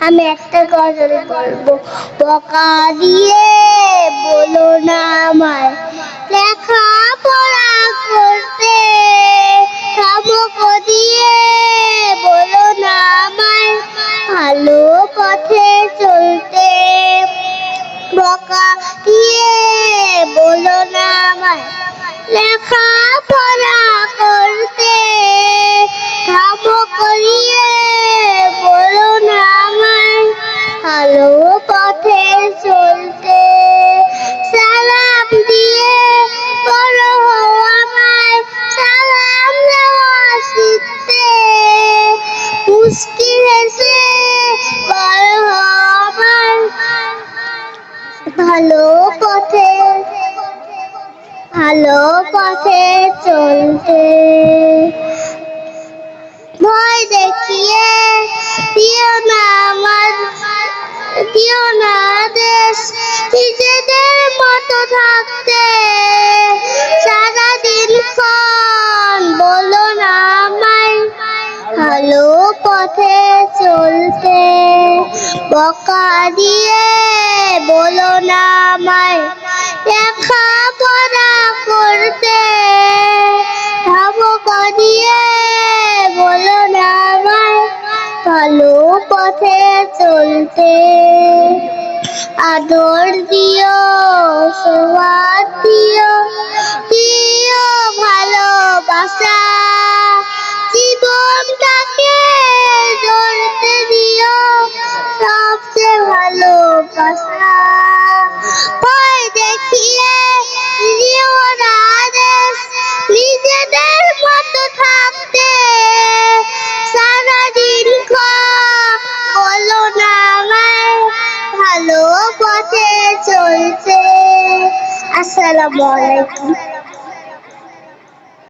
আমি একটা গজল বলব। বকা দিয়ে বলো না আমায়। লেখা হও ভালো পথে ভালো পথে চলতে। ভয় দেখিয়ে দিও না আমার, দিও না দেশ, নিজেদের মতো থাকতে পথে চলতে বকা দিয়ে বলো না আমায় লেখা পড়া করতে। ধমক দিয়ে বলো না আমায়, ভালো পথে চলতে। আদর দিও, সোয়াদ দিও দিও ভালোবাসা। চলছে। আসসালামু আলাইকুম।